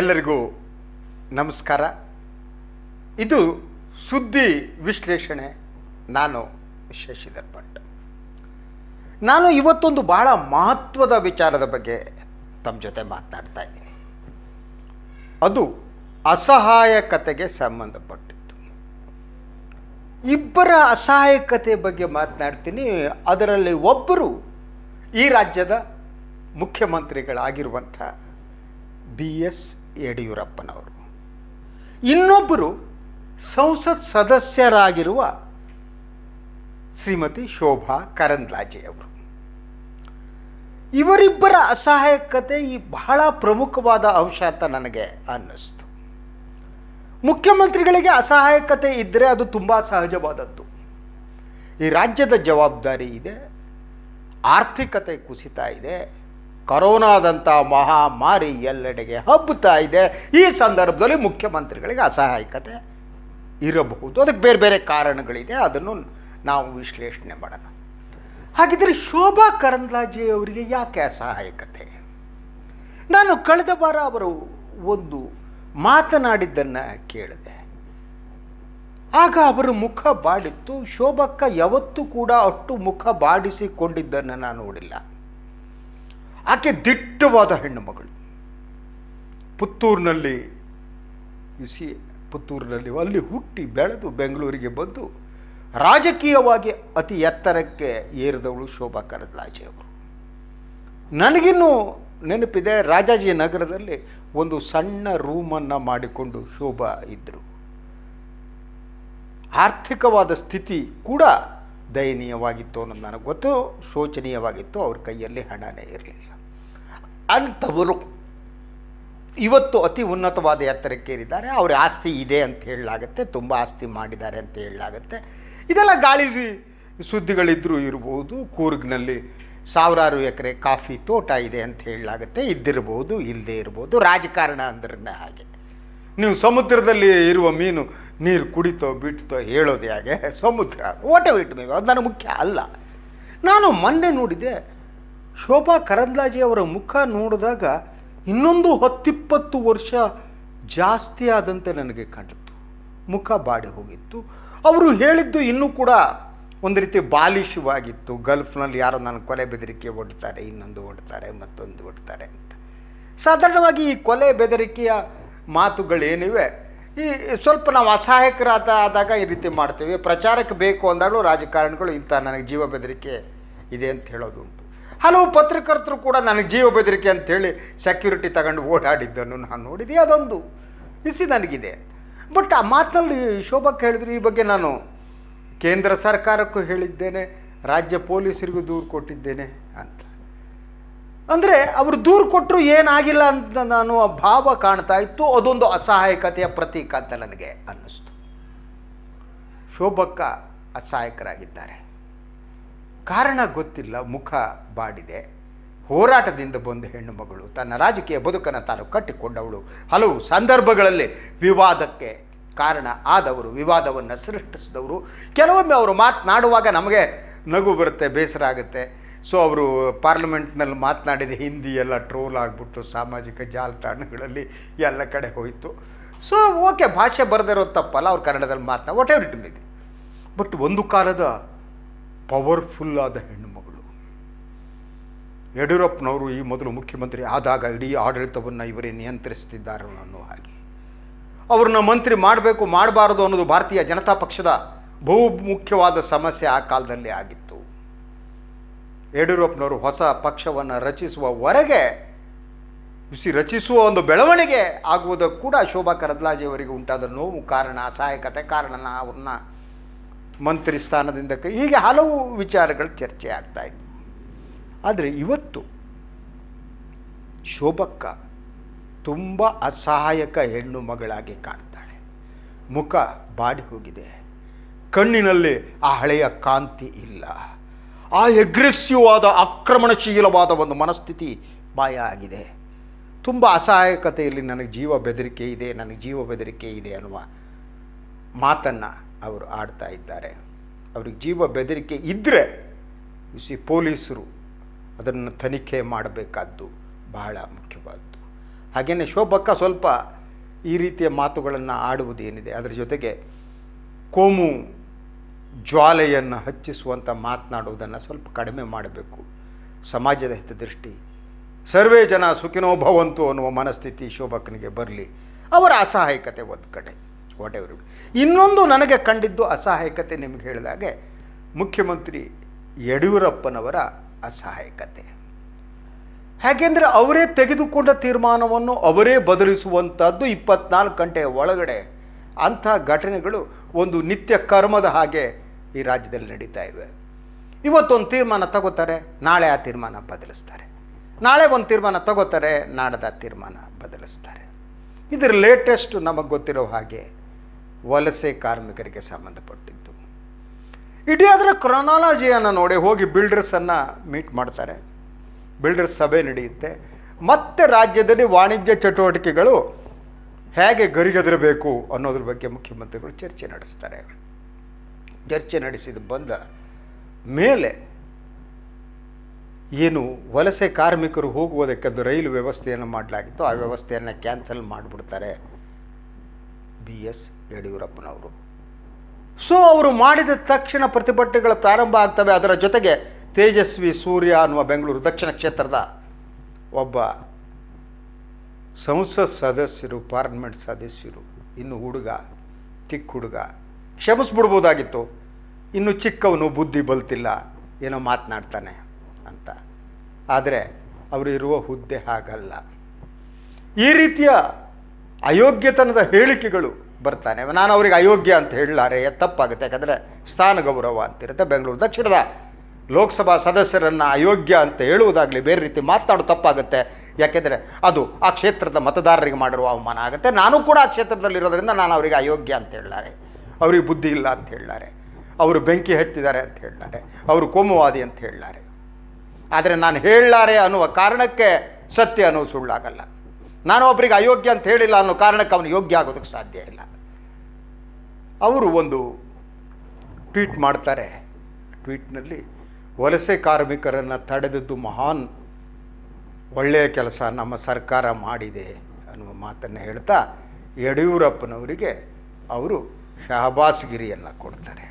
ಎಲ್ಲರಿಗೂ ನಮಸ್ಕಾರ. ಇದು ಸುದ್ದಿ ವಿಶ್ಲೇಷಣೆ. ನಾನು ಶಶಿಧರ್ ಭಟ್. ನಾನು ಇವತ್ತೊಂದು ಬಹಳ ಮಹತ್ವದ ವಿಚಾರದ ಬಗ್ಗೆ ತಮ್ಮ ಜೊತೆ ಮಾತನಾಡ್ತಾ ಇದ್ದೀನಿ. ಅದು ಅಸಹಾಯಕತೆಗೆ ಸಂಬಂಧಪಟ್ಟಿದ್ದು. ಇಬ್ಬರ ಅಸಹಾಯಕತೆ ಬಗ್ಗೆ ಮಾತನಾಡ್ತೀನಿ. ಅದರಲ್ಲಿ ಒಬ್ಬರು ಈ ರಾಜ್ಯದ ಮುಖ್ಯಮಂತ್ರಿಗಳಾಗಿರುವಂಥ ಬಿ ಎಸ್ ಯಡಿಯೂರಪ್ಪನವರು. ಇನ್ನೊಬ್ಬರು ಸಂಸತ್ ಸದಸ್ಯರಾಗಿರುವ ಶ್ರೀಮತಿ ಶೋಭಾ ಕರಂದ್ಲಾಜೆಯವರು. ಇವರಿಬ್ಬರ ಅಸಹಾಯಕತೆ ಈ ಬಹಳ ಪ್ರಮುಖವಾದ ಅಂಶ ಅಂತ ನನಗೆ ಅನ್ನಿಸ್ತು. ಮುಖ್ಯಮಂತ್ರಿಗಳಿಗೆ ಅಸಹಾಯಕತೆ ಇದ್ದರೆ ಅದು ತುಂಬ ಸಹಜವಾದದ್ದು. ಈ ರಾಜ್ಯದ ಜವಾಬ್ದಾರಿ ಇದೆ, ಆರ್ಥಿಕತೆ ಕುಸಿತ ಇದೆ ಕರೋನಾದಂಥ ಮಹಾಮಾರಿ ಎಲ್ಲೆಡೆಗೆ ಹಬ್ಬುತ್ತಾ ಇದೆ, ಈ ಸಂದರ್ಭದಲ್ಲಿ ಮುಖ್ಯಮಂತ್ರಿಗಳಿಗೆ ಅಸಹಾಯಕತೆ ಇರಬಹುದು. ಅದಕ್ಕೆ ಬೇರೆ ಬೇರೆ ಕಾರಣಗಳಿದೆ, ಅದನ್ನು ನಾವು ವಿಶ್ಲೇಷಣೆ ಮಾಡೋಣ. ಹಾಗಿದ್ರೆ ಶೋಭಾ ಕರಂದ್ಲಾಜೆ ಅವರಿಗೆ ಯಾಕೆ ಅಸಹಾಯಕತೆ? ನಾನು ಕಳೆದ ವಾರ ಅವರು ಒಂದು ಮಾತನಾಡಿದ್ದನ್ನು ಕೇಳಿದೆ. ಆಗ ಅವರ ಮುಖ ಬಾಡಿತ್ತು, ಶೋಭಕ್ಕ ಯಾವತ್ತೂ ಕೂಡ ಅಷ್ಟು ಮುಖ ಬಾಡಿಸಿಕೊಂಡಿದ್ದನ್ನು ನಾನು ನೋಡಿಲ್ಲ. ಆಕೆ ದಿಟ್ಟವಾದ ಹೆಣ್ಣು ಮಗಳು. ಪುತ್ತೂರಿನಲ್ಲಿ ಪುತ್ತೂರಿನಲ್ಲಿ ಅಲ್ಲಿ ಹುಟ್ಟಿ ಬೆಳೆದು ಬೆಂಗಳೂರಿಗೆ ಬಂದು ರಾಜಕೀಯವಾಗಿ ಅತಿ ಎತ್ತರಕ್ಕೆ ಏರಿದವಳು ಶೋಭಾ ಕರಂದ್ಲಾಜೆ ಅವರು. ನನಗಿನ್ನೂ ನೆನಪಿದೆ ರಾಜಾಜಿ ನಗರದಲ್ಲಿ ಒಂದು ಸಣ್ಣ ರೂಮನ್ನು ಮಾಡಿಕೊಂಡು ಶೋಭಾ ಇದ್ದರು ಆರ್ಥಿಕವಾದ ಸ್ಥಿತಿ ಕೂಡ ದಯನೀಯವಾಗಿತ್ತು ಅನ್ನೋದು ನನಗೆ ಗೊತ್ತು, ಶೋಚನೀಯವಾಗಿತ್ತು, ಅವ್ರ ಕೈಯಲ್ಲಿ ಹಣನೇ ಇರಲಿಲ್ಲ. ಅಂಥವರು ಇವತ್ತು ಅತಿ ಉನ್ನತವಾದ ಎತ್ತರಕ್ಕೇರಿದ್ದಾರೆ. ಅವರ ಆಸ್ತಿ ಇದೆ ಅಂತ ಹೇಳಲಾಗತ್ತೆ, ತುಂಬ ಆಸ್ತಿ ಮಾಡಿದ್ದಾರೆ ಅಂತ ಹೇಳಲಾಗತ್ತೆ. ಇದೆಲ್ಲ ಗಾಳಿ ಸುದ್ದಿಗಳಿದ್ದರೂ ಇರಬಹುದು ಕೂರ್ಗ್ನಲ್ಲಿ ಸಾವಿರಾರು ಎಕರೆ ಕಾಫಿ ತೋಟ ಇದೆ ಅಂತ ಹೇಳಲಾಗುತ್ತೆ, ಇದ್ದಿರ್ಬೋದು ಇಲ್ಲದೆ ಇರ್ಬೋದು, ರಾಜಕಾರಣ ಅಂದ್ರೆ ಹಾಗೆ. ನೀವು ಸಮುದ್ರದಲ್ಲಿ ಇರುವ ಮೀನು ನೀರು ಕುಡಿತೋ ಬಿಡ್ತೋ ಹೇಳೋದು ಹೇಗೆ, ಸಮುದ್ರ ಓಟ ಬಿಟ್ಟು ಅದು ನನಗೆ ಮುಖ್ಯ ಅಲ್ಲ. ನಾನು ಮೊನ್ನೆ ನೋಡಿದೆ ಶೋಭಾ ಕರಂದ್ಲಾಜೆ ಅವರ ಮುಖ ನೋಡಿದಾಗ ಇನ್ನೊಂದು ಹತ್ತಿಪ್ಪತ್ತು ವರ್ಷ ಜಾಸ್ತಿ ಆದಂತೆ ನನಗೆ ಕಂಡಿತು ಮುಖ ಬಾಡಿ ಹೋಗಿತ್ತು. ಅವರು ಹೇಳಿದ್ದು ಇನ್ನೂ ಕೂಡ ಒಂದು ರೀತಿ ಬಾಲಿಶವಾಗಿತ್ತು. ಗಲ್ಫ್ನಲ್ಲಿ ಯಾರೋ ನನ್ನ ಕೊಲೆ ಬೆದರಿಕೆ ಒಡ್ತಾರೆ ಇನ್ನೊಂದು ಒಡ್ತಾರೆ ಮತ್ತೊಂದು ಒಡ್ತಾರೆ ಅಂತ. ಸಾಧಾರಣವಾಗಿ ಈ ಕೊಲೆ ಬೆದರಿಕೆಯ ಮಾತುಗಳೇನಿವೆ? ಈ ಸ್ವಲ್ಪ ನಾವು ಅಸಹಾಯಕರಾದ ಆದಾಗ ಈ ರೀತಿ ಮಾಡ್ತೇವೆ. ಪ್ರಚಾರಕ್ಕೆ ಬೇಕು ಅಂದಾಗಲೂ ರಾಜಕಾರಣಿಗಳು ಇಂಥ ನನಗೆ ಜೀವ ಬೆದರಿಕೆ ಇದೆ ಅಂತ ಹೇಳೋದುಂಟು ಹಲವು ಪತ್ರಕರ್ತರು ಕೂಡ ನನಗೆ ಜೀವ ಬೆದರಿಕೆ ಅಂತೇಳಿ ಸೆಕ್ಯೂರಿಟಿ ತಗೊಂಡು ಓಡಾಡಿದ್ದನ್ನು ನಾನು ನೋಡಿದೆ. ಅದೊಂದು ಇಸಿ ನನಗಿದೆ. ಬಟ್ ಆ ಮಾತಲ್ಲಿ ಶೋಭಕ್ಕೆ ಹೇಳಿದ್ರು, ಈ ಬಗ್ಗೆ ನಾನು ಕೇಂದ್ರ ಸರ್ಕಾರಕ್ಕೂ ಹೇಳಿದ್ದೇನೆ, ರಾಜ್ಯ ಪೊಲೀಸರಿಗೂ ದೂರು ಕೊಟ್ಟಿದ್ದೇನೆ ಅಂತ. ಅಂದರೆ ಅವರು ದೂರು ಕೊಟ್ಟರು ಏನಾಗಿಲ್ಲ ಅಂತ ನಾನು ಆ ಭಾವ ಕಾಣ್ತಾ ಇತ್ತು. ಅದೊಂದು ಅಸಹಾಯಕತೆಯ ಪ್ರತೀಕ ಅಂತ ನನಗೆ ಅನ್ನಿಸ್ತು. ಶೋಭಕ್ಕ ಅಸಹಾಯಕರಾಗಿದ್ದಾರೆ. ಕಾರಣ ಗೊತ್ತಿಲ್ಲ, ಮುಖ ಬಾಡಿದೆ. ಹೋರಾಟದಿಂದ ಬಂದ ಹೆಣ್ಣು ಮಗಳು, ತನ್ನ ರಾಜಕೀಯ ಬದುಕನ್ನು ತಾನು ಕಟ್ಟಿಕೊಂಡವಳು. ಹಲವು ಸಂದರ್ಭಗಳಲ್ಲಿ ವಿವಾದಕ್ಕೆ ಕಾರಣ ಆದವರು, ವಿವಾದವನ್ನು ಸೃಷ್ಟಿಸಿದವರು. ಕೆಲವೊಮ್ಮೆ ಅವರು ಮಾತನಾಡುವಾಗ ನಮಗೆ ನಗು ಬರುತ್ತೆ, ಬೇಸರ ಆಗುತ್ತೆ. ಸೊ ಅವರು ಪಾರ್ಲಿಮೆಂಟ್ನಲ್ಲಿ ಮಾತನಾಡಿದ ಹಿಂದಿ ಎಲ್ಲ ಟ್ರೋಲ್ ಆಗಿಬಿಟ್ಟು, ಸಾಮಾಜಿಕ ಜಾಲತಾಣಗಳಲ್ಲಿ ಎಲ್ಲ ಕಡೆ ಹೋಯಿತು. ಸೊ ಓಕೆ, ಭಾಷೆ ಬರೆದಿರೋ ತಪ್ಪಲ್ಲ, ಅವ್ರು ಕನ್ನಡದಲ್ಲಿ ಮಾತನಾ ವಾಟ್ ಎವರ್ ಇಟ್ ಬಟ್ ಒಂದು ಕಾಲದ ಪವರ್ಫುಲ್ ಆದ ಹೆಣ್ಣುಮಗಳು. ಯಡಿಯೂರಪ್ಪನವರು ಈ ಮೊದಲು ಮುಖ್ಯಮಂತ್ರಿ ಆದಾಗ ಇಡೀ ಆಡಳಿತವನ್ನು ಇವರೇ ನಿಯಂತ್ರಿಸುತ್ತಿದ್ದಾರೆ ಅನ್ನೋ ಹಾಗೆ. ಅವ್ರನ್ನ ಮಂತ್ರಿ ಮಾಡಬೇಕು, ಮಾಡಬಾರದು ಅನ್ನೋದು ಭಾರತೀಯ ಜನತಾ ಪಕ್ಷದ ಬಹು ಮುಖ್ಯವಾದ ಸಮಸ್ಯೆ ಆ ಕಾಲದಲ್ಲಿ ಆಗಿತ್ತು. ಯಡಿಯೂರಪ್ಪನವರು ಹೊಸ ಪಕ್ಷವನ್ನು ರಚಿಸುವವರೆಗೆ ಬಿಸಿ ರಚಿಸುವ ಒಂದು ಬೆಳವಣಿಗೆ ಆಗುವುದಕ್ಕೆ ಕೂಡ ಶೋಭಾ ಕರದ್ಲಾಜೆಯವರಿಗೆ ಉಂಟಾದ ನೋವು ಕಾರಣ, ಅಸಹಾಯಕತೆ ಕಾರಣನ ಅವ್ರನ್ನ ಮಂತ್ರಿ ಸ್ಥಾನದಿಂದ ಹೀಗೆ ಹಲವು ವಿಚಾರಗಳು ಚರ್ಚೆ ಆಗ್ತಾ ಇದ್ವು ಆದರೆ ಇವತ್ತು ಶೋಭಕ್ಕ ತುಂಬ ಅಸಹಾಯಕ ಹೆಣ್ಣು ಮಗಳಾಗಿ ಕಾಣ್ತಾಳೆ. ಮುಖ ಬಾಡಿ ಹೋಗಿದೆ. ಕಣ್ಣಿನಲ್ಲಿ ಆ ಹಳೆಯ ಕಾಂತಿ ಇಲ್ಲ. ಆ ಎಗ್ರೆಸಿವ್ ಆದ ಆಕ್ರಮಣಶೀಲವಾದ ಒಂದು ಮನಸ್ಥಿತಿ ಮಾಯ ಆಗಿದೆ. ತುಂಬ ಅಸಹಾಯಕತೆಯಲ್ಲಿ ನನಗೆ ಜೀವ ಬೆದರಿಕೆ ಇದೆ, ನನಗೆ ಜೀವ ಬೆದರಿಕೆ ಇದೆ ಅನ್ನುವ ಮಾತನ್ನು ಅವರು ಆಡ್ತಾ ಇದ್ದಾರೆ. ಅವ್ರಿಗೆ ಜೀವ ಬೆದರಿಕೆ ಇದ್ದರೆ ಬಿಸಿ ಪೊಲೀಸರು ಅದನ್ನು ತನಿಖೆ ಮಾಡಬೇಕಾದ್ದು ಬಹಳ ಮುಖ್ಯವಾದ್ದು. ಹಾಗೆಯೇ ಶೋಭಕ್ಕ ಸ್ವಲ್ಪ ಈ ರೀತಿಯ ಮಾತುಗಳನ್ನು ಆಡುವುದೇನಿದೆ ಅದರ ಜೊತೆಗೆ ಕೋಮು ಜ್ವಾಲೆಯನ್ನು ಹಚ್ಚಿಸುವಂಥ ಮಾತನಾಡುವುದನ್ನು ಸ್ವಲ್ಪ ಕಡಿಮೆ ಮಾಡಬೇಕು. ಸಮಾಜದ ಹಿತದೃಷ್ಟಿ, ಸರ್ವೇ ಜನ ಸುಖಿನೋ ಭವಂತು ಅನ್ನುವ ಮನಸ್ಥಿತಿ ಶೋಭಕ್ಕನಿಗೆ ಬರಲಿ. ಅವರ ಅಸಹಾಯಕತೆ ಒಂದು ಕಡೆ. ವಾಟ್ ಎವರ್ ಇನ್ನೊಂದು ನನಗೆ ಕಂಡಿದ್ದು ಅಸಹಾಯಕತೆ ನಿಮಗೆ ಹೇಳಿದಾಗೆ, ಮುಖ್ಯಮಂತ್ರಿ ಯಡಿಯೂರಪ್ಪನವರ ಅಸಹಾಯಕತೆ. ಹೇಗೆಂದರೆ ಅವರೇ ತೆಗೆದುಕೊಂಡ ತೀರ್ಮಾನವನ್ನು ಅವರೇ ಬದಲಿಸುವಂಥದ್ದು ಇಪ್ಪತ್ನಾಲ್ಕು ಗಂಟೆಯ ಒಳಗಡೆ ಅಂಥ ಘಟನೆಗಳು ಒಂದು ನಿತ್ಯ ಕರ್ಮದ ಹಾಗೆ ಈ ರಾಜ್ಯದಲ್ಲಿ ನಡೀತಾ ಇವೆ. ಇವತ್ತೊಂದು ತೀರ್ಮಾನ ತಗೋತಾರೆ, ನಾಳೆ ಆ ತೀರ್ಮಾನ ಬದಲಿಸ್ತಾರೆ. ನಾಳೆ ಒಂದು ತೀರ್ಮಾನ ತಗೋತಾರೆ, ನಾಡದ ತೀರ್ಮಾನ ಬದಲಿಸ್ತಾರೆ. ಇದರ ಲೇಟೆಸ್ಟ್ ನಮಗೆ ಗೊತ್ತಿರೋ ಹಾಗೆ ವಲಸೆ ಕಾರ್ಮಿಕರಿಗೆ ಸಂಬಂಧಪಟ್ಟಿದ್ದು. ಇಡೀ ಅದರ ಕ್ರೊನಾಲಜಿಯನ್ನು ನೋಡಿ ಹೋಗಿ ಬಿಲ್ಡರ್ಸನ್ನು ಮೀಟ್ ಮಾಡ್ತಾರೆ. ಬಿಲ್ಡರ್ಸ್ ಸಭೆ ನಡೆಯುತ್ತೆ. ಮತ್ತೆ ರಾಜ್ಯದಲ್ಲಿ ವಾಣಿಜ್ಯ ಚಟುವಟಿಕೆಗಳು ಹೇಗೆ ಗರಿಗೆದರಬೇಕು ಅನ್ನೋದ್ರ ಬಗ್ಗೆ ಮುಖ್ಯಮಂತ್ರಿಗಳು ಚರ್ಚೆ ನಡೆಸ್ತಾರೆ. ಚರ್ಚೆ ನಡೆಸಿದ ಬಂದ ಮೇಲೆ ಏನು ವಲಸೆ ಕಾರ್ಮಿಕರು ಹೋಗುವುದಕ್ಕೊಂದು ರೈಲು ವ್ಯವಸ್ಥೆಯನ್ನು ಮಾಡಲಾಗಿತ್ತು. ಆ ವ್ಯವಸ್ಥೆಯನ್ನು ಕ್ಯಾನ್ಸಲ್ ಮಾಡಿಬಿಡ್ತಾರೆ. ಬಿ ಎಸ್ ಯಡಿಯೂರಪ್ಪನವರು. ಸೊ ಅವರು ಮಾಡಿದ ತಕ್ಷಣ ಪ್ರತಿಭಟನೆಗಳು ಪ್ರಾರಂಭ ಆಗ್ತವೆ. ಅದರ ಜೊತೆಗೆ ತೇಜಸ್ವಿ ಸೂರ್ಯ ಅನ್ನುವ ಬೆಂಗಳೂರು ದಕ್ಷಿಣ ಕ್ಷೇತ್ರದ ಒಬ್ಬ ಸಂಸತ್ ಸದಸ್ಯರು, ಪಾರ್ಲಿಮೆಂಟ್ ಸದಸ್ಯರು, ಇನ್ನು ಹುಡುಗ, ಚಿಕ್ಕ ಹುಡುಗ ಕ್ಷಮಿಸ್ಬಿಡ್ಬೋದಾಗಿತ್ತು. ಇನ್ನು ಚಿಕ್ಕವನು ಬುದ್ಧಿ ಬಲ್ತಿಲ್ಲ, ಏನೋ ಮಾತನಾಡ್ತಾನೆ ಅಂತ. ಆದರೆ ಅವರು ಇರುವ ಹುದ್ದೆ ಹಾಗಲ್ಲ. ಈ ರೀತಿಯ ಅಯೋಗ್ಯತನದ ಹೇಳಿಕೆಗಳು ಬರ್ತಾನೆ. ನಾನು ಅವ್ರಿಗೆ ಅಯೋಗ್ಯ ಅಂತ ಹೇಳಲಾರೆ ತಪ್ಪಾಗುತ್ತೆ. ಯಾಕಂದರೆ ಸ್ಥಾನ ಗೌರವ ಅಂತಿರುತ್ತೆ ಬೆಂಗಳೂರು ದಕ್ಷಿಣದ ಲೋಕಸಭಾ ಸದಸ್ಯರನ್ನು ಅಯೋಗ್ಯ ಅಂತ ಹೇಳುವುದಾಗಲಿ ಬೇರೆ ರೀತಿ ಮಾತನಾಡೋ ತಪ್ಪಾಗುತ್ತೆ. ಯಾಕೆಂದರೆ ಅದು ಆ ಕ್ಷೇತ್ರದ ಮತದಾರರಿಗೆ ಮಾಡಿರುವ ಅವಮಾನ ಆಗುತ್ತೆ. ನಾನು ಕೂಡ ಆ ಕ್ಷೇತ್ರದಲ್ಲಿರೋದ್ರಿಂದ ನಾನು ಅವರಿಗೆ ಅಯೋಗ್ಯ ಅಂತ ಹೇಳಲಾರೆ. ಅವರಿಗೆ ಬುದ್ಧಿ ಇಲ್ಲ ಅಂತ ಹೇಳಲಾರೆ. ಅವರು ಬೆಂಕಿ ಹತ್ತಿದ್ದಾರೆ ಅಂತ ಹೇಳಲಾರೆ. ಅವರು ಕೋಮುವಾದಿ ಅಂತ ಹೇಳಲಾರೆ. ಆದರೆ ನಾನು ಹೇಳಲಾರೆ ಅನ್ನುವ ಕಾರಣಕ್ಕೆ ಸತ್ಯ ಅನ್ನೋದು ಸುಳ್ಳಾಗಲ್ಲ. ನಾನು ಒಬ್ಬರಿಗೆ ಅಯೋಗ್ಯ ಅಂತ ಹೇಳಿಲ್ಲ ಅನ್ನೋ ಕಾರಣಕ್ಕೆ ಅವನು ಯೋಗ್ಯ ಆಗೋದಕ್ಕೆ ಸಾಧ್ಯ ಇಲ್ಲ. ಅವರು ಒಂದು ಟ್ವೀಟ್ ಮಾಡ್ತಾರೆ. ಟ್ವೀಟ್ನಲ್ಲಿ, ವಲಸೆ ಕಾರ್ಮಿಕರನ್ನು ತಡೆದದ್ದು ಮಹಾನ್ ಒಳ್ಳೆಯ ಕೆಲಸ ನಮ್ಮ ಸರ್ಕಾರ ಮಾಡಿದೆ ಅನ್ನುವ ಮಾತನ್ನು ಹೇಳ್ತಾ ಯಡಿಯೂರಪ್ಪನವರಿಗೆ ಅವರು ಶಹಬಾಸ್ಗಿರಿಯನ್ನು ಕೊಡ್ತಾರೆ.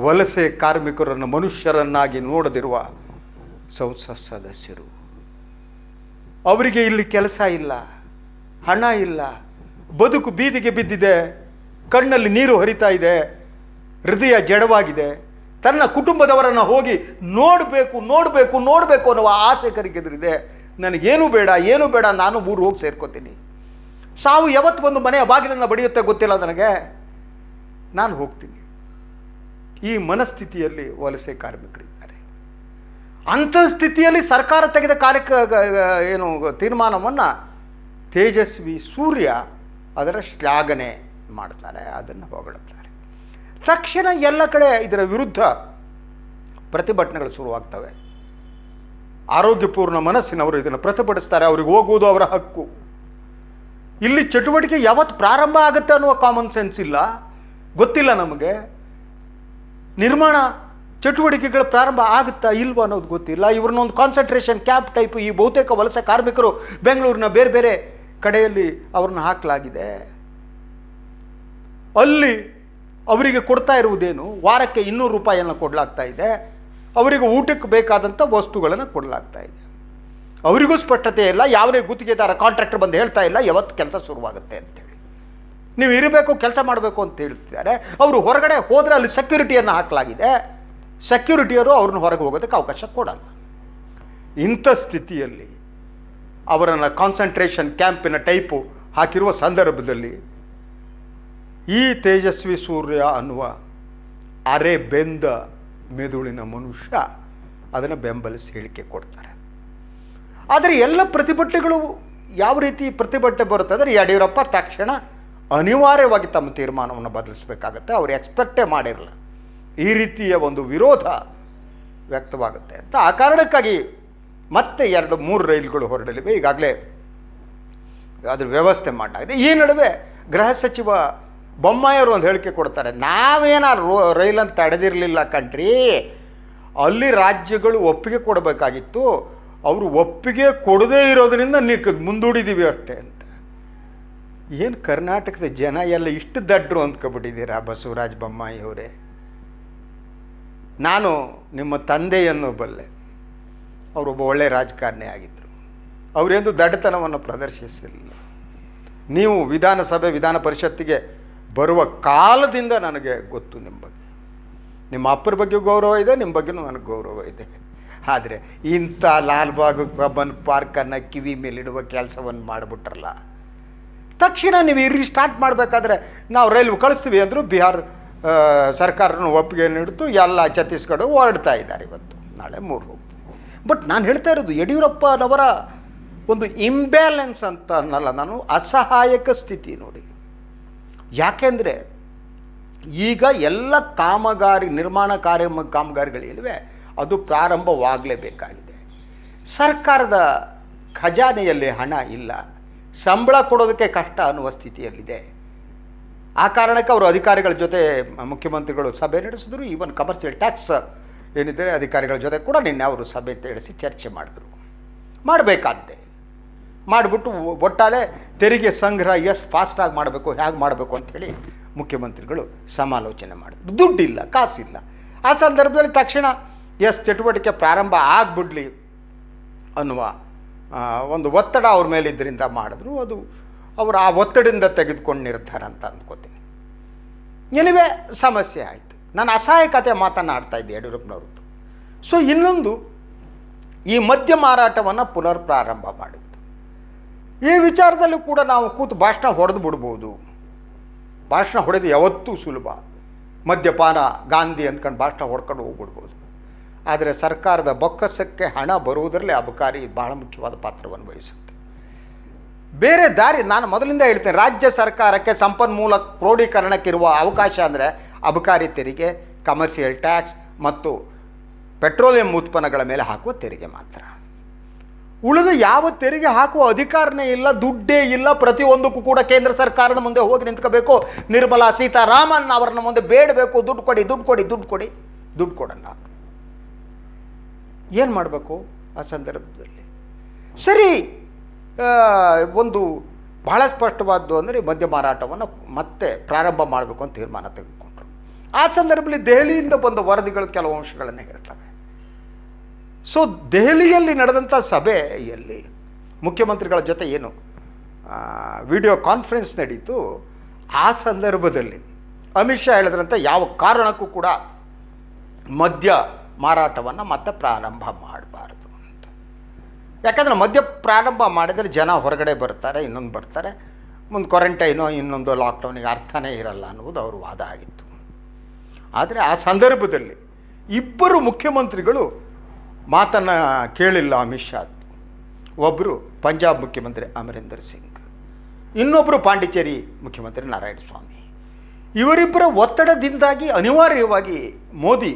ವಲಸೆ ಕಾರ್ಮಿಕರನ್ನು ಮನುಷ್ಯರನ್ನಾಗಿ ನೋಡದಿರುವ ಸಂಸತ್ ಸದಸ್ಯರು. ಅವರಿಗೆ ಇಲ್ಲಿ ಕೆಲಸ ಇಲ್ಲ, ಹಣ ಇಲ್ಲ, ಬದುಕು ಬೀದಿಗೆ ಬಿದ್ದಿದೆ. ಕಣ್ಣಲ್ಲಿ ನೀರು ಹರಿತಾ ಇದೆ, ಹೃದಯ ಜಡವಾಗಿದೆ. ತನ್ನ ಕುಟುಂಬದವರನ್ನು ಹೋಗಿ ನೋಡಬೇಕು ನೋಡಬೇಕು ನೋಡಬೇಕು ಅನ್ನುವ ಆಸೆ ಕರಿಕೆದ್ರಿದೆ ನನಗೇನು ಬೇಡ, ಏನು ಬೇಡ, ನಾನು ಊರು ಹೋಗಿ ಸೇರ್ಕೋತೀನಿ. ಸಾವು ಯಾವತ್ತು ಬಂದು ಮನೆಯ ಬಾಗಿಲನ್ನು ಬಡಿಯುತ್ತೆ ಗೊತ್ತಿಲ್ಲ ನನಗೆ. ನಾನು ಹೋಗ್ತೀನಿ. ಈ ಮನಸ್ಥಿತಿಯಲ್ಲಿ ವಲಸೆ ಕಾರ್ಮಿಕರಿದ್ದಾರೆ ಅಂಥ ಸ್ಥಿತಿಯಲ್ಲಿ ಸರ್ಕಾರ ತೆಗೆದ ಕಾರ್ಯಕ ಏನು ತೀರ್ಮಾನವನ್ನು ತೇಜಸ್ವಿ ಸೂರ್ಯ ಅದರ ಶ್ಲಾಘನೆ. ಮಾಡ್ತಾರೆ, ಅದನ್ನು ಹೊಗಳುತ್ತಾರೆ. ತಕ್ಷಣ ಎಲ್ಲ ಕಡೆ ಇದರ ವಿರುದ್ಧ ಪ್ರತಿಭಟನೆಗಳು ಶುರುವಾಗ್ತವೆ. ಆರೋಗ್ಯಪೂರ್ಣ ಮನಸ್ಸಿನವರು ಇದನ್ನು ಪ್ರತಿಭಟಿಸ್ತಾರೆ, ಅವ್ರಿಗೆ ಹೋಗುವುದು ಅವರ ಹಕ್ಕು. ಇಲ್ಲಿ ಚಟುವಟಿಕೆ ಯಾವತ್ತು ಪ್ರಾರಂಭ ಆಗುತ್ತೆ ಅನ್ನುವ ಕಾಮನ್ ಸೆನ್ಸ್ ಇಲ್ಲ. ಗೊತ್ತಿಲ್ಲ ನಮಗೆ. ನಿರ್ಮಾಣ ಚಟುವಟಿಕೆಗಳು ಪ್ರಾರಂಭ ಆಗುತ್ತಾ ಇಲ್ವಾ ಅನ್ನೋದು ಗೊತ್ತಿಲ್ಲ. ಇವ್ರನ್ನ ಒಂದು ಕಾನ್ಸಂಟ್ರೇಷನ್ ಕ್ಯಾಂಪ್ ಟೈಪ್ ಈ ಬಹುತೇಕ ವಲಸೆ ಕಾರ್ಮಿಕರು ಬೆಂಗಳೂರಿನ ಬೇರೆ ಬೇರೆ ಕಡೆಯಲ್ಲಿ ಅವ್ರನ್ನ ಹಾಕಲಾಗಿದೆ. ಅಲ್ಲಿ ಅವರಿಗೆ ಕೊಡ್ತಾ ಇರುವುದೇನು? ವಾರಕ್ಕೆ ಇನ್ನೂರು ರೂಪಾಯಿಯನ್ನು ಕೊಡಲಾಗ್ತಾ ಇದೆ. ಅವರಿಗೆ ಊಟಕ್ಕೆ ಬೇಕಾದಂಥ ವಸ್ತುಗಳನ್ನು ಕೊಡಲಾಗ್ತಾ ಇದೆ. ಅವರಿಗೂ ಸ್ಪಷ್ಟತೆ ಇಲ್ಲ. ಯಾವುದೇ ಗುತ್ತಿಗೆದಾರ ಕಾಂಟ್ರಾಕ್ಟರ್ ಬಂದು ಹೇಳ್ತಾ ಇಲ್ಲ, ಯಾವತ್ತು ಕೆಲಸ ಶುರುವಾಗುತ್ತೆ ಅಂತೇಳಿ ನೀವು ಇರಬೇಕು, ಕೆಲಸ ಮಾಡಬೇಕು ಅಂತ ಹೇಳ್ತಿದ್ದಾರೆ. ಅವರು ಹೊರಗಡೆ ಹೋದರೆ ಅಲ್ಲಿ ಸೆಕ್ಯೂರಿಟಿಯನ್ನು ಹಾಕಲಾಗಿದೆ. ಸೆಕ್ಯೂರಿಟಿಯವರು ಅವ್ರನ್ನ ಹೊರಗೆ ಹೋಗೋದಕ್ಕೆ ಅವಕಾಶ ಕೊಡಲ್ಲ. ಇಂಥ ಸ್ಥಿತಿಯಲ್ಲಿ ಅವರನ್ನು ಕಾನ್ಸಂಟ್ರೇಷನ್ ಕ್ಯಾಂಪಿನ ಟೈಪು ಹಾಕಿರುವ ಸಂದರ್ಭದಲ್ಲಿ ಈ ತೇಜಸ್ವಿ ಸೂರ್ಯ ಅನ್ನುವ ಅರೆ ಬೆಂದ ಮೆದುಳಿನ ಮನುಷ್ಯ ಅದನ್ನು ಬೆಂಬಲಿಸಿ ಹೇಳಿಕೆ ಕೊಡ್ತಾರೆ. ಆದರೆ ಎಲ್ಲ ಪ್ರತಿಭಟನೆಗಳು ಯಾವ ರೀತಿ ಪ್ರತಿಭಟನೆ ಬರುತ್ತೆ ಅಂದರೆ ಯಡಿಯೂರಪ್ಪ ತಕ್ಷಣ ಅನಿವಾರ್ಯವಾಗಿ ತಮ್ಮ ತೀರ್ಮಾನವನ್ನು ಬದಲಿಸಬೇಕಾಗತ್ತೆ. ಅವರು ಎಕ್ಸ್ಪೆಕ್ಟೇ ಮಾಡಿರಲ್ಲ. ಈ ರೀತಿಯ ಒಂದು ವಿರೋಧ ವ್ಯಕ್ತವಾಗುತ್ತೆ ಅಂತ. ಆ ಕಾರಣಕ್ಕಾಗಿ ಮತ್ತೆ ಎರಡು, ಮೂರು ರೈಲುಗಳು ಹೊರಡಲಿವೆ. ಈಗಾಗಲೇ ಅದ್ರ ವ್ಯವಸ್ಥೆ ಮಾಡಲಾಗಿದೆ. ಈ ನಡುವೆ ಗೃಹ ಸಚಿವ ಬೊಮ್ಮಾಯಿಯವರು ಒಂದು ಹೇಳಿಕೆ ಕೊಡ್ತಾರೆ ನಾವೇನು ರೋ, ರೈಲನ್ನು ತಡೆದಿರಲಿಲ್ಲ ಕಣ್ರಿ, ಅಲ್ಲಿ ರಾಜ್ಯಗಳು ಒಪ್ಪಿಗೆ ಕೊಡಬೇಕಾಗಿತ್ತು, ಅವರು ಒಪ್ಪಿಗೆ ಕೊಡದೇ ಇರೋದರಿಂದ ನೀ ಮುಂದೂಡಿದ್ದೀವಿ ಅಷ್ಟೇ ಅಂತ. ಏನು ಕರ್ನಾಟಕದ ಜನ ಎಲ್ಲ ಇಷ್ಟು ದಡ್ರು ಅಂದ್ಕೊಬಿಟ್ಟಿದ್ದೀರಾ ಬಸವರಾಜ ಬೊಮ್ಮಾಯಿಯವರೇ? ನಾನು ನಿಮ್ಮ ತಂದೆಯನ್ನು ಬಲ್ಲೆ ಅವರೊಬ್ಬ ಒಳ್ಳೆ ರಾಜಕಾರಣಿ ಆಗಿದ್ದರು ಅವರೆಂದು ದಡ್ಡತನವನ್ನು ಪ್ರದರ್ಶಿಸಲಿಲ್ಲ ನೀವು ವಿಧಾನಸಭೆ ವಿಧಾನ ಪರಿಷತ್ತಿಗೆ ಬರುವ ಕಾಲದಿಂದ ನನಗೆ ಗೊತ್ತು ನಿಮ್ಮ ಬಗ್ಗೆ ನಿಮ್ಮ ಅಪ್ಪರ ಬಗ್ಗೆ ಗೌರವ ಇದೆ, ನಿಮ್ಮ ಬಗ್ಗೆನೂ ನನಗೆ ಗೌರವ ಇದೆ. ಆದರೆ ಇಂಥ ಲಾಲ್ಬಾಗ್ ಕಬ್ಬನ್ ಪಾರ್ಕನ್ನು ಕಿವಿ ಮೇಲಿಡುವ ಕೆಲಸವನ್ನು ಮಾಡಿಬಿಟ್ರಲ್ಲ. ತಕ್ಷಣ ನೀವು ಇರ್ರಿ, ಸ್ಟಾರ್ಟ್ ಮಾಡಬೇಕಾದ್ರೆ ನಾವು ರೈಲ್ವೆ ಕಳಿಸ್ತೀವಿ ಅಂದರೂ ಬಿಹಾರ್ ಸರ್ಕಾರನು ಒಪ್ಪಿಗೆ ನೀಡಿತು, ಎಲ್ಲ ಛತ್ತೀಸ್ಗಢ ಹೊರಡ್ತಾ ಇದ್ದಾರೆ ಇವತ್ತು. ನಾಳೆ ಮೂರು ಹೋಗ್ತೀವಿ. ಬಟ್ ನಾನು ಹೇಳ್ತಾ ಇರೋದು ಯಡಿಯೂರಪ್ಪನವರ ಒಂದು ಇಂಬ್ಯಾಲೆನ್ಸ್ ಅಂತ ಅನ್ನಲ್ಲ, ನಾನು ಅಸಹಾಯಕ ಸ್ಥಿತಿ ನೋಡಿ. ಯಾಕೆಂದರೆ ಈಗ ಎಲ್ಲ ಕಾಮಗಾರಿ, ನಿರ್ಮಾಣ ಕಾರ್ಯ ಕಾಮಗಾರಿಗಳಿಲ್ವೇ, ಅದು ಪ್ರಾರಂಭವಾಗಲೇಬೇಕಾಗಿದೆ. ಸರ್ಕಾರದ ಖಜಾನೆಯಲ್ಲಿ ಹಣ ಇಲ್ಲ. ಸಂಬಳ ಕೊಡೋದಕ್ಕೆ ಕಷ್ಟ ಅನ್ನುವ ಸ್ಥಿತಿಯಲ್ಲಿದೆ. ಆ ಕಾರಣಕ್ಕೆ ಅವರು ಅಧಿಕಾರಿಗಳ ಜೊತೆ ಮುಖ್ಯಮಂತ್ರಿಗಳು ಸಭೆ ನಡೆಸಿದ್ರು. ಈವನ್ ಕಮರ್ಷಿಯಲ್ ಟ್ಯಾಕ್ಸ್ ಏನಿದೆ ಅಧಿಕಾರಿಗಳ ಜೊತೆ ಕೂಡ ನಿನ್ನೆ ಅವರು ಸಭೆ ನಡೆಸಿ ಚರ್ಚೆ ಮಾಡಿದ್ರು. ಮಾಡಬೇಕಾದ್ದೆ. ಮಾಡಿಬಿಟ್ಟು ಒಟ್ಟಾರೆ ತೆರಿಗೆ ಸಂಗ್ರಹ ಎಷ್ಟು ಫಾಸ್ಟಾಗಿ ಮಾಡಬೇಕು ಹೇಗೆ ಮಾಡಬೇಕು ಅಂಥೇಳಿ ಮುಖ್ಯಮಂತ್ರಿಗಳು ಸಮಾಲೋಚನೆ ಮಾಡಿದ್ರು. ದುಡ್ಡಿಲ್ಲ, ಕಾಸಿಲ್ಲ. ಆ ಸಂದರ್ಭದಲ್ಲಿ ತಕ್ಷಣ ಎಸ್ ಚಟುವಟಿಕೆ ಪ್ರಾರಂಭ ಆಗಿಬಿಡ್ಲಿ ಅನ್ನುವ ಒಂದು ಒತ್ತಡ ಅವ್ರ ಮೇಲಿದ್ದರಿಂದ ಮಾಡಿದ್ರು. ಅದು ಅವರು ಆ ಒತ್ತಡದಿಂದ ತೆಗೆದುಕೊಂಡು ನಿರ್ಧಾರ ಅಂತ ಅಂದ್ಕೋತೀನಿ. ಎನಿವೆ ಸಮಸ್ಯೆ ಆಯಿತು. ನಾನು ಅಸಹಾಯಕತೆ ಮಾತನಾಡ್ತಾ ಇದ್ದೆ ಯಡಿಯೂರಪ್ಪನವ್ರದ್ದು. ಸೊ ಇನ್ನೊಂದು ಈ ಮದ್ಯ ಮಾರಾಟವನ್ನು ಪುನರ್ ಪ್ರಾರಂಭ ಮಾಡಿದ್ದು ಈ ವಿಚಾರದಲ್ಲೂ ಕೂಡ ನಾವು ಕೂತು ಭಾಷಣ ಹೊಡೆದು ಬಿಡ್ಬೋದು. ಭಾಷಣ ಹೊಡೆದು ಯಾವತ್ತೂ ಸುಲಭ. ಮದ್ಯಪಾನ, ಗಾಂಧಿ ಅಂದ್ಕೊಂಡು ಭಾಷಣ ಹೊಡ್ಕೊಂಡು ಹೋಗ್ಬಿಡ್ಬೋದು. ಆದರೆ ಸರ್ಕಾರದ ಬೊಕ್ಕಸಕ್ಕೆ ಹಣ ಬರುವುದರಲ್ಲಿ ಅಬಕಾರಿ ಬಹಳ ಮುಖ್ಯವಾದ ಪಾತ್ರವನ್ನು ವಹಿಸುತ್ತೆ. ಬೇರೆ ದಾರಿ ನಾನು ಮೊದಲಿಂದ ಹೇಳ್ತೇನೆ, ರಾಜ್ಯ ಸರ್ಕಾರಕ್ಕೆ ಸಂಪನ್ಮೂಲ ಕ್ರೋಢೀಕರಣಕ್ಕಿರುವ ಅವಕಾಶ ಅಂದರೆ ಅಬಕಾರಿ ತೆರಿಗೆ ಕಮರ್ಷಿಯಲ್ ಟ್ಯಾಕ್ಸ್ ಮತ್ತು ಪೆಟ್ರೋಲಿಯಂ ಉತ್ಪನ್ನಗಳ ಮೇಲೆ ಹಾಕುವ ತೆರಿಗೆ ಮಾತ್ರ. ಉಳಿದ ಯಾವ ತೆರಿಗೆ ಹಾಕುವ ಅಧಿಕಾರನೇ ಇಲ್ಲ, ದುಡ್ಡೇ ಇಲ್ಲ, ಪ್ರತಿಯೊಂದಕ್ಕೂ ಕೂಡ ಕೇಂದ್ರ ಸರ್ಕಾರದ ಮುಂದೆ ಹೋಗಿ ನಿಂತ್ಕೋಬೇಕು. ನಿರ್ಮಲಾ ಸೀತಾರಾಮನ್ ಅವರನ್ನ ಮುಂದೆ ಬೇಡಬೇಕು. ದುಡ್ಡು ಕೊಡಿ ದುಡ್ಡು ಕೊಡಿ ದುಡ್ಡು ಕೊಡಿ. ದುಡ್ಡು ಕೊಡಲ್ಲ. ಏನು ಮಾಡಬೇಕು ಆ ಸಂದರ್ಭದಲ್ಲಿ? ಸರಿ ಒಂದು ಬಹಳ ಸ್ಪಷ್ಟವಾದ್ದು ಅಂದರೆ ಮದ್ಯ ಮಾರಾಟವನ್ನು ಮತ್ತೆ ಪ್ರಾರಂಭ ಮಾಡಬೇಕು ಅಂತ ತೀರ್ಮಾನ ತೆಗೆದುಕೊಂಡ್ರು. ಆ ಸಂದರ್ಭದಲ್ಲಿ ದೆಹಲಿಯಿಂದ ಬಂದ ವರದಿಗಳು ಕೆಲವು ಅಂಶಗಳನ್ನು ಹೇಳ್ತವೆ. ಸೊ ದೆಹಲಿಯಲ್ಲಿ ನಡೆದಂಥ ಸಭೆಯಲ್ಲಿ ಮುಖ್ಯಮಂತ್ರಿಗಳ ಜೊತೆ ಏನು ವಿಡಿಯೋ ಕಾನ್ಫರೆನ್ಸ್ ನಡೀತು. ಆ ಸಂದರ್ಭದಲ್ಲಿ ಅಮಿತ್ ಶಾ ಹೇಳಿದ್ರಂತೆ, ಯಾವ ಕಾರಣಕ್ಕೂ ಕೂಡ ಮದ್ಯ ಮಾರಾಟವನ್ನು ಮತ್ತೆ ಪ್ರಾರಂಭ ಮಾಡಬಾರ್ದು ಅಂತ. ಯಾಕಂದರೆ ಮದ್ಯ ಪ್ರಾರಂಭ ಮಾಡಿದರೆ ಜನ ಹೊರಗಡೆ ಬರ್ತಾರೆ, ಇನ್ನೊಂದು ಬರ್ತಾರೆ. ಮುಂದೆ ಕ್ವಾರಂಟೈನು ಇನ್ನೊಂದು ಲಾಕ್ಡೌನಿಗೆ ಅರ್ಥನೇ ಇರಲ್ಲ ಅನ್ನುವುದು ಅವ್ರ ವಾದ ಆಗಿತ್ತು. ಆದರೆ ಆ ಸಂದರ್ಭದಲ್ಲಿ ಇಬ್ಬರು ಮುಖ್ಯಮಂತ್ರಿಗಳು ಮಾತನ್ನು ಕೇಳಿಲ್ಲ ಅಮಿತ್ ಶಾ. ಒಬ್ಬರು ಪಂಜಾಬ್ ಮುಖ್ಯಮಂತ್ರಿ ಅಮರೀಂದರ್ ಸಿಂಗ್. ಇನ್ನೊಬ್ಬರು ಪಾಂಡಿಚೇರಿ ಮುಖ್ಯಮಂತ್ರಿ ನಾರಾಯಣ ಸ್ವಾಮಿ. ಇವರಿಬ್ಬರ ಒತ್ತಡದಿಂದಾಗಿ ಅನಿವಾರ್ಯವಾಗಿ ಮೋದಿ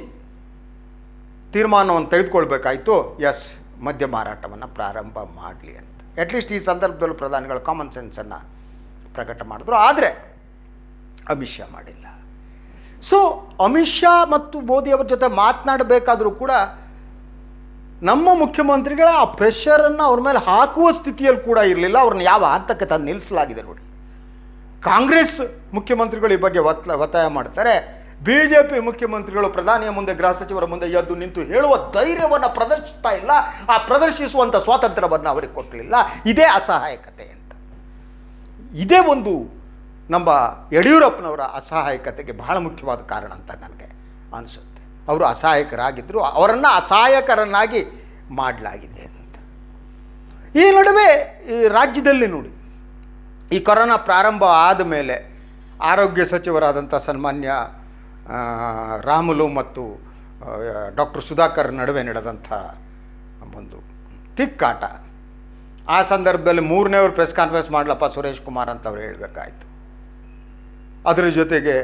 ತೀರ್ಮಾನವನ್ನು ತೆಗೆದುಕೊಳ್ಬೇಕಾಯಿತು. ಎಸ್ ಮದ್ಯ ಮಾರಾಟವನ್ನು ಪ್ರಾರಂಭ ಮಾಡಲಿ ಅಂತ. ಅಟ್ಲೀಸ್ಟ್ ಈ ಸಂದರ್ಭದಲ್ಲೂ ಪ್ರಧಾನಿಗಳು ಕಾಮನ್ ಸೆನ್ಸನ್ನು ಪ್ರಕಟ ಮಾಡಿದ್ರು. ಆದರೆ ಅಮಿತ್ ಶಾ ಮಾಡಿಲ್ಲ. ಸೊ ಅಮಿತ್ ಶಾ ಮತ್ತು ಮೋದಿಯವರ ಜೊತೆ ಮಾತನಾಡಬೇಕಾದರೂ ಕೂಡ ನಮ್ಮ ಮುಖ್ಯಮಂತ್ರಿಗಳ ಆ ಪ್ರೆಷರನ್ನು ಅವ್ರ ಮೇಲೆ ಹಾಕುವ ಸ್ಥಿತಿಯಲ್ಲಿ ಕೂಡ ಇರಲಿಲ್ಲ. ಅವ್ರನ್ನ ಯಾವ ಹಂತಕ್ಕೆ ತಂದು ನಿಲ್ಲಿಸಲಾಗಿದೆ ನೋಡಿ. ಕಾಂಗ್ರೆಸ್ ಮುಖ್ಯಮಂತ್ರಿಗಳು ಈ ಬಗ್ಗೆ ಒತ್ತ, ಒತ್ತಾಯ ಮಾಡ್ತಾರೆ. ಬಿ ಜೆ ಪಿ ಮುಖ್ಯಮಂತ್ರಿಗಳು ಪ್ರಧಾನಿಯ ಮುಂದೆ, ಗೃಹ ಸಚಿವರ ಮುಂದೆ ಎದ್ದು ನಿಂತು ಹೇಳುವ ಧೈರ್ಯವನ್ನು ಪ್ರದರ್ಶಿಸ್ತಾ ಇಲ್ಲ. ಆ ಪ್ರದರ್ಶಿಸುವಂಥ ಸ್ವಾತಂತ್ರ್ಯವನ್ನು ಅವರಿಗೆ ಕೊಟ್ಟಲಿಲ್ಲ ಇದೇ ಅಸಹಾಯಕತೆ ಅಂತ. ಇದೇ ಒಂದು ನಮ್ಮ ಯಡಿಯೂರಪ್ಪನವರ ಅಸಹಾಯಕತೆಗೆ ಬಹಳ ಮುಖ್ಯವಾದ ಕಾರಣ ಅಂತ ನನಗೆ ಅನಿಸುತ್ತೆ. ಅವರು ಅಸಹಾಯಕರಾಗಿದ್ದರು ಅವರನ್ನು ಅಸಹಾಯಕರನ್ನಾಗಿ ಮಾಡಲಾಗಿದೆ ಅಂತ. ಈ ನಡುವೆ ಈ ರಾಜ್ಯದಲ್ಲಿ ನೋಡಿ, ಈ ಕೊರೋನಾ ಪ್ರಾರಂಭ ಆದ ಮೇಲೆ ಆರೋಗ್ಯ ಸಚಿವರಾದಂಥ ಸನ್ಮಾನ್ಯ ರಾಮುಲು ಮತ್ತು ಡಾಕ್ಟರ್ ಸುಧಾಕರ್ ನಡುವೆ ನಡೆದಂಥ ಒಂದು ತಿಕ್ಕಾಟ. ಆ ಸಂದರ್ಭದಲ್ಲಿ ಮೂರನೇವ್ರು ಪ್ರೆಸ್ ಕಾನ್ಫರೆನ್ಸ್ ಮಾಡಲಪ್ಪ ಸುರೇಶ್ ಕುಮಾರ್ ಅಂತ ಅವ್ರು ಹೇಳಬೇಕಾಯ್ತು. ಅದರ ಜೊತೆಗೆ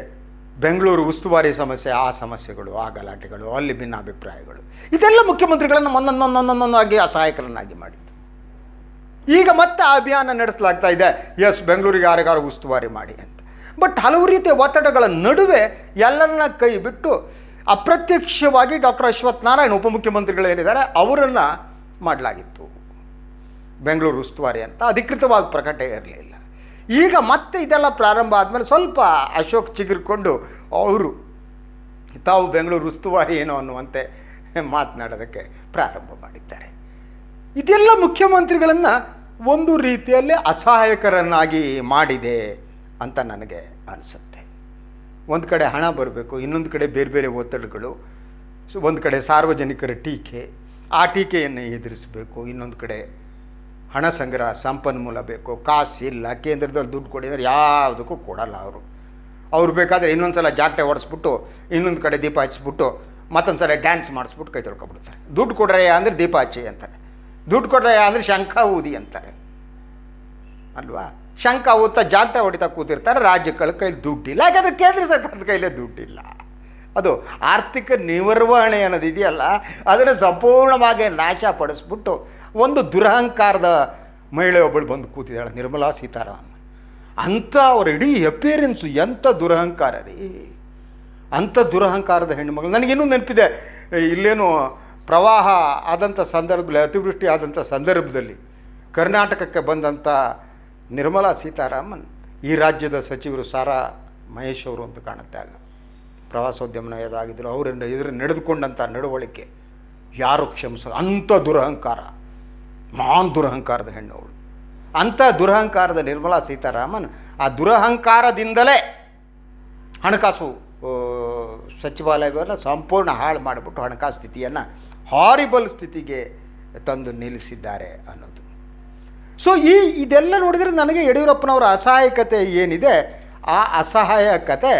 ಬೆಂಗಳೂರು ಉಸ್ತುವಾರಿ ಸಮಸ್ಯೆ, ಆ ಸಮಸ್ಯೆಗಳು, ಆ ಗಲಾಟೆಗಳು, ಅಲ್ಲಿ ಭಿನ್ನಾಭಿಪ್ರಾಯಗಳು. ಇದೆಲ್ಲ ಮುಖ್ಯಮಂತ್ರಿಗಳನ್ನು ಒಂದೊಂದೊಂದೊಂದೊಂದಾಗಿ ಅಸಹಾಯಕರನ್ನಾಗಿ ಮಾಡಿತ್ತು ಈಗ ಮತ್ತೆ ಆ ಅಭಿಯಾನ ನಡೆಸಲಾಗ್ತಾ ಇದೆ. ಎಸ್, ಬೆಂಗಳೂರಿಗೆ ಯಾರಿಗಾರು ಉಸ್ತುವಾರಿ ಮಾಡಿ ಅಂತ. ಬಟ್ ಹಲವು ರೀತಿಯ ಒತ್ತಡಗಳ ನಡುವೆ ಎಲ್ಲರನ್ನ ಕೈ ಬಿಟ್ಟು ಅಪ್ರತ್ಯಕ್ಷವಾಗಿ ಡಾಕ್ಟರ್ ಅಶ್ವಥ್ ನಾರಾಯಣ್ ಉಪಮುಖ್ಯಮಂತ್ರಿಗಳು ಏನಿದ್ದಾರೆ, ಅವರನ್ನು ಮಾಡಲಾಗಿತ್ತು. ಬೆಂಗಳೂರು ಉಸ್ತುವಾರಿ ಅಂತ ಅಧಿಕೃತವಾದ ಪ್ರಕಟ ಇರಲಿಲ್ಲ. ಈಗ ಮತ್ತೆ ಇದೆಲ್ಲ ಪ್ರಾರಂಭ ಆದಮೇಲೆ ಸ್ವಲ್ಪ ಅಶೋಕ್ ಚಿಗುರ್ಕೊಂಡು, ಅವರು, ತಾವು ಬೆಂಗಳೂರು ಉಸ್ತುವಾರಿ ಏನೋ ಅನ್ನುವಂತೆ ಮಾತನಾಡೋದಕ್ಕೆ ಪ್ರಾರಂಭ ಮಾಡಿದ್ದಾರೆ. ಇದೆಲ್ಲ ಮುಖ್ಯಮಂತ್ರಿಗಳನ್ನು ಒಂದು ರೀತಿಯಲ್ಲಿ ಅಸಹಾಯಕರನ್ನಾಗಿ ಮಾಡಿದೆ ಅಂತ ನನಗೆ ಅನಿಸುತ್ತೆ. ಒಂದು ಕಡೆ ಹಣ ಬರಬೇಕು, ಇನ್ನೊಂದು ಕಡೆ ಬೇರೆ ಬೇರೆ ಒತ್ತಡಗಳು, ಒಂದು ಕಡೆ ಸಾರ್ವಜನಿಕರ ಟೀಕೆ, ಆ ಟೀಕೆಯನ್ನು ಎದುರಿಸಬೇಕು, ಇನ್ನೊಂದು ಕಡೆ ಹಣ ಸಂಗ್ರಹ ಸಂಪನ್ಮೂಲ ಬೇಕು, ಕಾಸು ಇಲ್ಲ, ಕೇಂದ್ರದಲ್ಲಿ ದುಡ್ಡು ಕೊಡಿದ್ರೆ ಯಾವುದಕ್ಕೂ ಕೊಡಲ್ಲ ಅವರು. ಅವ್ರು ಬೇಕಾದರೆ ಇನ್ನೊಂದು ಸಲ ಜಾಗಟೆ ಹೊಡೆಸ್ಬಿಟ್ಟು, ಇನ್ನೊಂದು ಕಡೆ ದೀಪ ಹಚ್ಚಿಬಿಟ್ಟು ಮತ್ತೊಂದು ಸಲ ಡ್ಯಾನ್ಸ್ ಮಾಡಿಸ್ಬಿಟ್ಟು ಕೈ ತೊಳ್ಕೊಬಿಡ್ತಾರೆ ದುಡ್ಡು ಕೊಡ್ರೆ ಅಂದರೆ ದೀಪ ಹಚ್ಚಿ ಅಂತಾರೆ. ದುಡ್ಡು ಕೊಡ್ರೆ ಅಂದರೆ ಶಂಖ ಊದಿ ಅಂತಾರೆ. ಅಲ್ವಾ? ಶಂಖ ಊತ ಜಾಟೆ ಹೊಡಿತಾ ಕೂತಿರ್ತಾರೆ, ರಾಜ್ಯಗಳ ಕೈಲಿ ದುಡ್ಡಿಲ್ಲ. ಯಾಕಂದರೆ ಕೇಂದ್ರ ಸರ್ಕಾರದ ಕೈಲೇ ದುಡ್ಡಿಲ್ಲ. ಅದು ಆರ್ಥಿಕ ನಿರ್ವಹಣೆ ಅನ್ನೋದು ಇದೆಯಲ್ಲ ಅದನ್ನು ಸಂಪೂರ್ಣವಾಗಿ ನಾಶ ಪಡಿಸ್ಬಿಟ್ಟು ಒಂದು ದುರಹಂಕಾರದ ಮಹಿಳೆ ಒಬ್ಬಳು ಬಂದು ಕೂತಿದ್ದಾಳೆ, ನಿರ್ಮಲಾ ಸೀತಾರಾಮನ್. ಅಂಥ ಅವರ ಇಡೀ ಅಪಿಯರೆನ್ಸು ಎಂಥ ದುರಹಂಕಾರ ರೀ. ಅಂಥ ದುರಹಂಕಾರದ ಹೆಣ್ಣುಮಗಳು. ನನಗಿನ್ನೂ ನೆನಪಿದೆ, ಇಲ್ಲೇನು ಪ್ರವಾಹ ಆದಂಥ ಸಂದರ್ಭದಲ್ಲಿ, ಅತಿವೃಷ್ಟಿ ಆದಂಥ ಸಂದರ್ಭದಲ್ಲಿ ಕರ್ನಾಟಕಕ್ಕೆ ಬಂದಂಥ ನಿರ್ಮಲಾ ಸೀತಾರಾಮನ್ ಈ ರಾಜ್ಯದ ಸಚಿವರು ಸಾರಾ ಮಹೇಶ್ ಅವರು ಅಂತ ಕಾಣುತ್ತೆ ಆಗ. ಪ್ರವಾಸೋದ್ಯಮ ಇದಾಗಿದ್ದರು ಅವರಿಂದ ಇದರ ನಡೆದುಕೊಂಡಂಥ ನಡವಳಿಕೆ ಯಾರು ಕ್ಷಮಿಸ ಅಂಥ ದುರಹಂಕಾರ. ಮಹಾನ್ ದುರಹಂಕಾರದ ಹೆಣ್ಣು ಅವಳು. ಅಂಥ ದುರಹಂಕಾರದ ನಿರ್ಮಲಾ ಸೀತಾರಾಮನ್ ಆ ದುರಹಂಕಾರದಿಂದಲೇ ಹಣಕಾಸು ಸಚಿವಾಲಯವನ್ನು ಸಂಪೂರ್ಣ ಹಾಳು ಮಾಡಿಬಿಟ್ಟು ಹಣಕಾಸು ಸ್ಥಿತಿಯನ್ನು ಹಾರಿಬಲ್ ಸ್ಥಿತಿಗೆ ತಂದು ನಿಲ್ಲಿಸಿದ್ದಾರೆ ಅನ್ನೋದು. ಸೊ ಈ ಇದೆಲ್ಲ ನೋಡಿದರೆ ನನಗೆ ಯಡಿಯೂರಪ್ಪನವರ ಅಸಹಾಯಕತೆ ಏನಿದೆ, ಆ ಅಸಹಾಯಕತೆ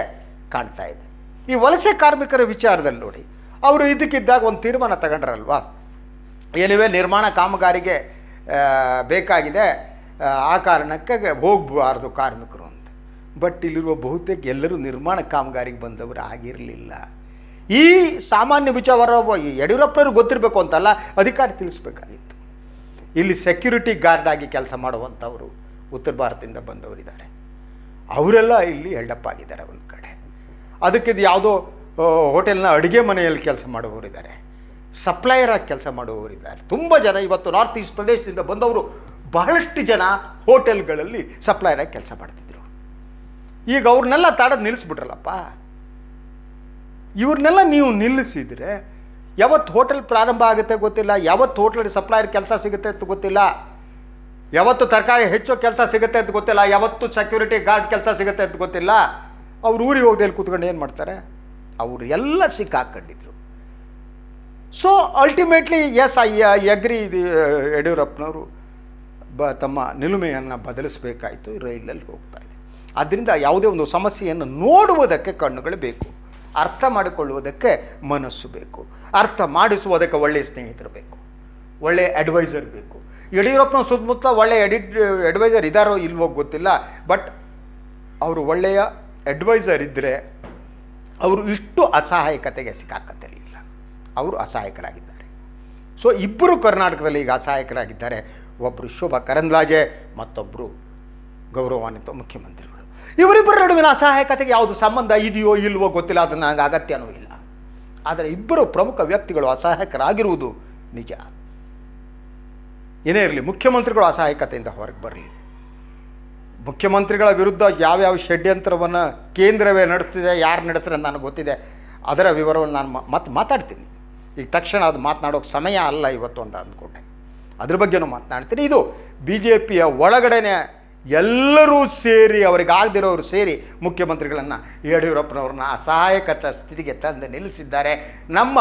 ಕಾಣ್ತಾ ಇದೆ. ಈ ವಲಸೆ ಕಾರ್ಮಿಕರ ವಿಚಾರದಲ್ಲಿ ನೋಡಿ, ಅವರು ಇದಕ್ಕಿದ್ದಾಗ ಒಂದು ತೀರ್ಮಾನ ತಗೊಂಡ್ರಲ್ವಾ? ಏನಿವೆ ನಿರ್ಮಾಣ ಕಾಮಗಾರಿಗೆ ಬೇಕಾಗಿದೆ. ಆ, ಕಾರಣಕ್ಕೆ ಹೋಗಬಾರ್ದು ಕಾರ್ಮಿಕರು ಅಂತ. ಬಟ್ ಇಲ್ಲಿರುವ ಬಹುತೇಕ ಎಲ್ಲರೂ ನಿರ್ಮಾಣ ಕಾಮಗಾರಿಗೆ ಬಂದವರು ಆಗಿರಲಿಲ್ಲ. ಈ ಸಾಮಾನ್ಯ ವಿಚಾರ ಯಡಿಯೂರಪ್ಪನವ್ರಿಗೆ ಗೊತ್ತಿರಬೇಕು ಅಂತಲ್ಲ ಅಧಿಕಾರಿ ತಿಳಿಸ್ಬೇಕಾಗಿತ್ತು. ಇಲ್ಲಿ ಸೆಕ್ಯೂರಿಟಿ ಗಾರ್ಡ್ ಆಗಿ ಕೆಲಸ ಮಾಡುವಂಥವರು ಉತ್ತರ ಭಾರತದಿಂದ ಬಂದವರಿದ್ದಾರೆ. ಅವರೆಲ್ಲ ಇಲ್ಲಿ ಹೆಲ್ಡಪ್ ಆಗಿದ್ದಾರೆ ಒಂದು ಕಡೆ. ಅದಕ್ಕಿದು ಯಾವುದೋ ಹೋಟೆಲ್ನ ಅಡುಗೆ ಮನೆಯಲ್ಲಿ ಕೆಲಸ ಮಾಡುವವರಿದ್ದಾರೆ. ಸಪ್ಲೈಯರ್ ಆಗಿ ಕೆಲಸ ಮಾಡುವವರಿದ್ದಾರೆ ತುಂಬ ಜನ ಇವತ್ತು ನಾರ್ತ್ ಈಸ್ಟ್ ಪ್ರದೇಶದಿಂದ ಬಂದವರು ಬಹಳಷ್ಟು ಜನ ಹೋಟೆಲ್ಗಳಲ್ಲಿ ಸಪ್ಲೈಯರ್ ಆಗಿ ಕೆಲಸ ಮಾಡ್ತಿದ್ರು. ಈಗ ಅವ್ರನ್ನೆಲ್ಲ ತಾಡೋದು ನಿಲ್ಲಿಸ್ಬಿಟ್ರಲ್ಲಪ್ಪ. ಇವ್ರನ್ನೆಲ್ಲ ನೀವು ನಿಲ್ಲಿಸಿದರೆ ಯಾವತ್ತು ಹೋಟೆಲ್ ಪ್ರಾರಂಭ ಆಗುತ್ತೆ ಗೊತ್ತಿಲ್ಲ, ಯಾವತ್ತು ಹೋಟೆಲ್ ಸಪ್ಲೈಯರ್ ಕೆಲಸ ಸಿಗುತ್ತೆ ಅಂತ ಗೊತ್ತಿಲ್ಲ, ಯಾವತ್ತು ತರಕಾರಿ ಹೆಚ್ಚು ಕೆಲಸ ಸಿಗುತ್ತೆ ಅಂತ ಗೊತ್ತಿಲ್ಲ, ಯಾವತ್ತು ಸೆಕ್ಯೂರಿಟಿ ಗಾರ್ಡ್ ಕೆಲಸ ಸಿಗುತ್ತೆ ಅಂತ ಗೊತ್ತಿಲ್ಲ. ಅವ್ರು ಊರಿಗೆ ಹೋಗದೆ ಕೂತ್ಕೊಂಡು ಏನು ಮಾಡ್ತಾರೆ? ಅವರು ಎಲ್ಲ ಸಿಕ್ಕಾಕೊಂಡಿದ್ರು. So ultimately yes I agree ಯಡಿಯೂರಪ್ಪನವರು. ಬ, ತಮ್ಮ ನಿಲುಮೆಯನ್ನು ಬದಲಿಸಬೇಕಾಯಿತು, ರೈಲಲ್ಲಿ ಹೋಗ್ತಾ ಇದೆ. ಆದ್ದರಿಂದ ಯಾವುದೇ ಒಂದು ಸಮಸ್ಯೆಯನ್ನು ನೋಡುವುದಕ್ಕೆ ಕಣ್ಣುಗಳು ಬೇಕು. ಅರ್ಥ ಮಾಡಿಕೊಳ್ಳುವುದಕ್ಕೆ ಮನಸ್ಸು ಬೇಕು. ಅರ್ಥ ಮಾಡಿಸುವುದಕ್ಕೆ ಒಳ್ಳೆಯ ಸ್ನೇಹಿತರು ಬೇಕು. ಒಳ್ಳೆಯ ಅಡ್ವೈಸರ್ ಬೇಕು. ಯಡಿಯೂರಪ್ಪನ ಸುತ್ತಮುತ್ತ ಒಳ್ಳೆಯ ಎಡಿಟ್ ಅಡ್ವೈಸರ್ ಇದ್ದಾರೋ ಇಲ್ವೋ ಗೊತ್ತಿಲ್ಲ ಬಟ್ ಅವರು ಒಳ್ಳೆಯ ಅಡ್ವೈಸರ್ ಇದ್ದರೆ ಅವರು ಇಷ್ಟು ಅಸಹಾಯಕತೆಗೆ ಸಿಕ್ಕಾಕತ್ತಿರಲಿಲ್ಲ ಅವರು ಅಸಹಾಯಕರಾಗಿದ್ದಾರೆ. ಸೊ ಇಬ್ಬರು ಕರ್ನಾಟಕದಲ್ಲಿ ಈಗ ಅಸಹಾಯಕರಾಗಿದ್ದಾರೆ. ಒಬ್ಬರು ಶೋಭಾ ಕರಂದ್ಲಾಜೆ ಮತ್ತೊಬ್ಬರು ಗೌರವಾನ್ವಿತ ಮುಖ್ಯಮಂತ್ರಿಗಳು. ಇವರಿಬ್ಬರ ನಡುವಿನ ಅಸಹಾಯಕತೆಗೆ ಯಾವುದು ಸಂಬಂಧ ಇದೆಯೋ ಇಲ್ವೋ ಗೊತ್ತಿಲ್ಲ ಅದು ನನಗೆ ಅಗತ್ಯನೂ ಇಲ್ಲ. ಆದರೆ ಇಬ್ಬರು ಪ್ರಮುಖ ವ್ಯಕ್ತಿಗಳು ಅಸಹಾಯಕರಾಗಿರುವುದು ನಿಜ. ಏನೇ ಇರಲಿ, ಮುಖ್ಯಮಂತ್ರಿಗಳು ಅಸಹಾಯಕತೆಯಿಂದ ಹೊರಗೆ ಬರಲಿ. ಮುಖ್ಯಮಂತ್ರಿಗಳ ವಿರುದ್ಧ ಯಾವ್ಯಾವ ಷಡ್ಯಂತ್ರವನ್ನು ಕೇಂದ್ರವೇ ನಡೆಸ್ತಿದೆ, ಯಾರು ನಡೆಸ್ರೆ ನನಗೆ ಗೊತ್ತಿದೆ. ಅದರ ವಿವರವನ್ನು ನಾನು ಮತ್ತೆ ಮಾತಾಡ್ತೀನಿ. ಈಗ ತಕ್ಷಣ ಅದು ಮಾತನಾಡೋಕ್ಕೆ ಸಮಯ ಅಲ್ಲ ಇವತ್ತು ಅಂತ ಅಂದ್ಕೊಂಡೆ. ಅದ್ರ ಬಗ್ಗೆನೂ ಮಾತನಾಡ್ತೀನಿ. ಇದು ಬಿ ಜೆ ಪಿಯ ಒಳಗಡೆನೆ ಎಲ್ಲರೂ ಸೇರಿ, ಅವರಿಗೆ ಆಗದಿರೋರು ಸೇರಿ ಮುಖ್ಯಮಂತ್ರಿಗಳನ್ನು ಯಡಿಯೂರಪ್ಪನವ್ರನ್ನ ಅಸಹಾಯಕತ ಸ್ಥಿತಿಗೆ ತಂದು ನಿಲ್ಲಿಸಿದ್ದಾರೆ. ನಮ್ಮ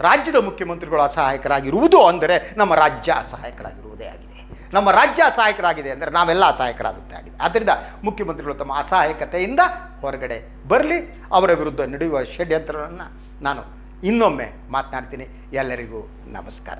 ರಾಜ್ಯದ ಮುಖ್ಯಮಂತ್ರಿಗಳು ಅಸಹಾಯಕರಾಗಿರುವುದು ಅಂದರೆ ನಮ್ಮ ರಾಜ್ಯ ಅಸಹಾಯಕರಾಗಿರುವುದೇ ಆಗಿದೆ. ನಮ್ಮ ರಾಜ್ಯ ಅಸಹಾಯಕರಾಗಿದೆ ಅಂದರೆ ನಾವೆಲ್ಲ ಅಸಹಾಯಕರಾದಂತೆ ಆಗಿದೆ. ಆದ್ದರಿಂದ ಮುಖ್ಯಮಂತ್ರಿಗಳು ತಮ್ಮ ಅಸಹಾಯಕತೆಯಿಂದ ಹೊರಗಡೆ ಬರಲಿ. ಅವರ ವಿರುದ್ಧ ನಡೆಯುವ ಷಡ್ಯಂತ್ರಗಳನ್ನು ನಾನು ಇನ್ನೊಮ್ಮೆ ಮಾತನಾಡ್ತೀನಿ. ಎಲ್ಲರಿಗೂ ನಮಸ್ಕಾರ.